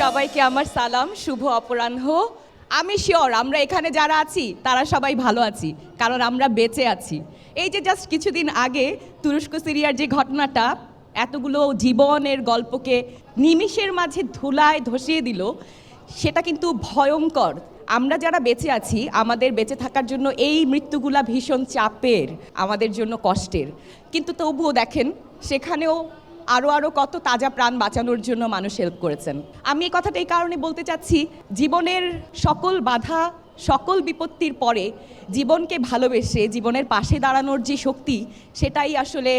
সবাইকে আমার সালাম, শুভ অপরাহ্ন। আমি শিওর, আমরা এখানে যারা আছি, তারা সবাই ভালো আছি, কারণ আমরা বেঁচে আছি। এই যে জাস্ট কিছুদিন আগে তুরস্ক, সিরিয়ার যে ঘটনাটা, এতগুলো জীবনের গল্পকে নিমিষের মাঝে ধুলায় ধসিয়ে দিল, সেটা কিন্তু ভয়ঙ্কর। আমরা যারা বেঁচে আছি, আমাদের বেঁচে থাকার জন্য এই মৃত্যুগুলা ভীষণ চাপের, আমাদের জন্য কষ্টের। কিন্তু তবুও দেখেন, সেখানেও আরও আরও কত তাজা প্রাণ বাঁচানোর জন্য মানুষ হেল্প করেছেন। আমি এই কথাটা এই কারণে বলতে চাচ্ছি, জীবনের সকল বাধা, সকল বিপত্তির পরে জীবনকে ভালোবেসে জীবনের পাশে দাঁড়ানোর যে শক্তি, সেটাই আসলে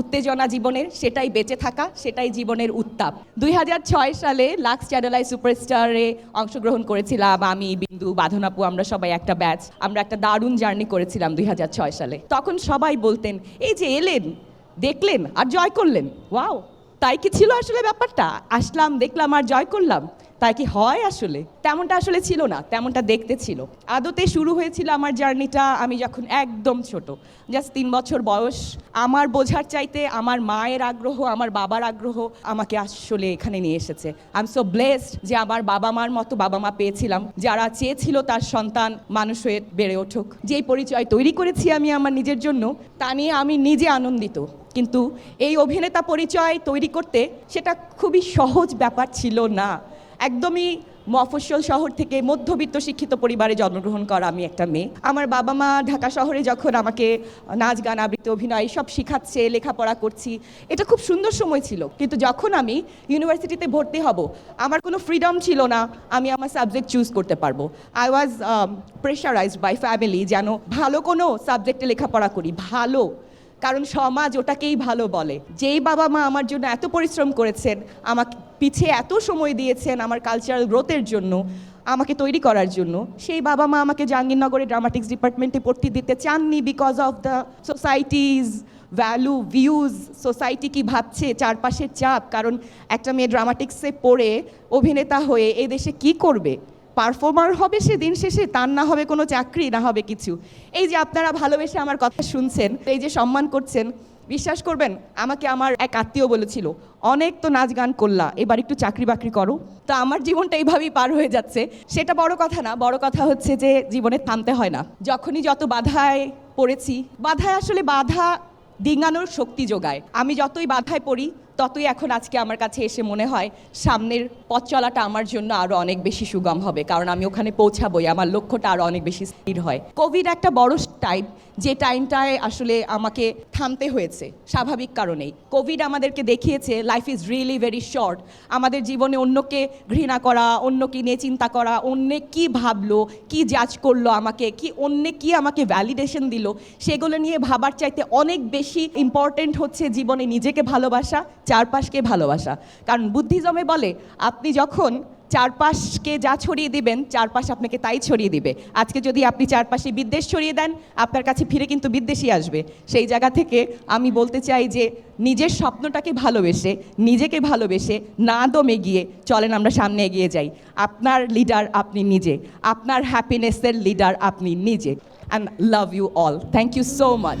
উত্তেজনা জীবনের, সেটাই বেঁচে থাকা, সেটাই জীবনের উত্তাপ। দুই হাজার ছয় সালে লাক্স চ্যানেলাই সুপারস্টারে অংশগ্রহণ করেছিলাম আমি, বিন্দু বাঁধনাপু আমরা সবাই একটা ব্যাচ আমরা একটা দারুণ জার্নি করেছিলাম দুই হাজার ছয় সালে। তখন সবাই বলতেন, এই যে এলেন দেখলেন আর জয় করলেন। ওয়াও, তাই কি ছিল আসলে ব্যাপারটা? আসলাম, দেখলাম আর জয় করলাম। তাই কি হয় আসলে? তেমনটা আসলে ছিল না, তেমনটা দেখতে ছিল। আদতে শুরু হয়েছিল আমার জার্নিটা আমি যখন একদম ছোট, জাস্ট তিন বছর বয়স। আমার বোঝার চাইতে আমার মায়ের আগ্রহ, আমার বাবার আগ্রহ আমাকে আসলে এখানে নিয়ে এসেছে। আই এম সো ব্লেসড যে আমার বাবা মার মতো বাবা মা পেয়েছিলাম। যারা চেয়েছিল তার সন্তান মানুষ হয়ে বেড়ে ওঠুক যেই পরিচয় তৈরি করেছি আমি আমার নিজের জন্য, তা নিয়ে আমি নিজে আনন্দিত। কিন্তু এই অভিনেতা পরিচয় তৈরি করতে সেটা খুবই সহজ ব্যাপার ছিল না। একদমই মফস্বল শহর থেকে মধ্যবিত্ত শিক্ষিত পরিবারে জন্মগ্রহণ করা আমি একটা মেয়ে। আমার বাবা মা ঢাকা শহরে যখন আমাকে নাচ, গান, আবৃত্তি, অভিনয় সব শিখাচ্ছে, লেখাপড়া করছি, এটা খুব সুন্দর সময় ছিল। কিন্তু যখন আমি ইউনিভার্সিটিতে ভর্তি হব, আমার কোনো ফ্রিডম ছিল না, আমি আমার সাবজেক্ট চুজ করতে পারব। I was pressurized by family যেন ভালো কোনো সাবজেক্টে লেখাপড়া করি, ভালো কারণ সমাজ ওটাকেই ভালো বলে। যেই বাবা মা আমার জন্য এত পরিশ্রম করেছেন, আমাকে পিছে এত সময় দিয়েছেন আমার কালচারাল গ্রোথের জন্য, আমাকে তৈরি করার জন্য, সেই বাবা মা আমাকে জাহাঙ্গীরনগরে ড্রামাটিক্স ডিপার্টমেন্টে ভর্তি দিতে চাননি because of the society's value views society কি ভাবছে, চারপাশের চাপ, কারণ একটা মেয়ে ড্রামাটিক্সে পড়ে অভিনেতা হয়ে এ দেশে কি করবে? পারফর্মার হবে সে দিন শেষে, তার না হবে কোনো চাকরি, না হবে কিছু। এই যে আপনারা ভালোবেসে আমার কথা শুনছেন, এই যে সম্মান করছেন, বিশ্বাস করবেন, আমাকে আমার এক আত্মীয় বলেছিল, অনেক তো নাচ গান করলা, এবার একটু চাকরি বাকরি করো। তো আমার জীবনটা এইভাবেই পার হয়ে যাচ্ছে। সেটা বড় কথা না, বড় কথা হচ্ছে যে জীবনে থামতে হয় না। যখনই যত বাধায় পড়েছি, বাধায় আসলে বাধা ডিঙানোর শক্তি যোগায়। আমি যতই বাধায় পড়ি ততই এখন আজকে আমার কাছে এসে মনে হয় সামনের পথ চলাটা আমার জন্য আরও অনেক বেশি সুগম হবে, কারণ আমি ওখানে পৌঁছাবই, আমার লক্ষ্যটা আরও অনেক বেশি স্থির হয়। কোভিড একটা বড় টাইম যে টাইমটায় আসলে আমাকে থামতে হয়েছে, স্বাভাবিক কারণেই। কোভিড আমাদেরকে দেখিয়েছে life is really very short আমাদের জীবনে অন্যকে ঘৃণা করা, অন্যকে নিয়ে চিন্তা করা, অন্যে কি ভাবলো, কি জাজ করল আমাকে, কি অন্যে কি আমাকে ভ্যালিডেশন দিল, সেগুলো নিয়ে ভাবার চাইতে অনেক বেশি ইম্পর্টেন্ট হচ্ছে জীবনে নিজেকে ভালোবাসা, চারপাশকে ভালোবাসা। কারণ বুদ্ধিজমে বলে, আপনি যখন চারপাশকে যা ছড়িয়ে দিবেন, চারপাশ আপনাকে তাই ছড়িয়ে দিবে। আজকে যদি আপনি চারপাশে বিদ্বেষ ছড়িয়ে দেন, আপনার কাছে ফিরে কিন্তু বিদ্বেষই আসবে। সেই জায়গা থেকে আমি বলতে চাই যে, নিজের স্বপ্নটাকে ভালোবেসে, নিজেকে ভালোবেসে না দমে গিয়ে চলেন আমরা সামনে এগিয়ে যাই। আপনার লিডার আপনি নিজে, আপনার হ্যাপিনেসের লিডার আপনি নিজে। And love you all thank you so much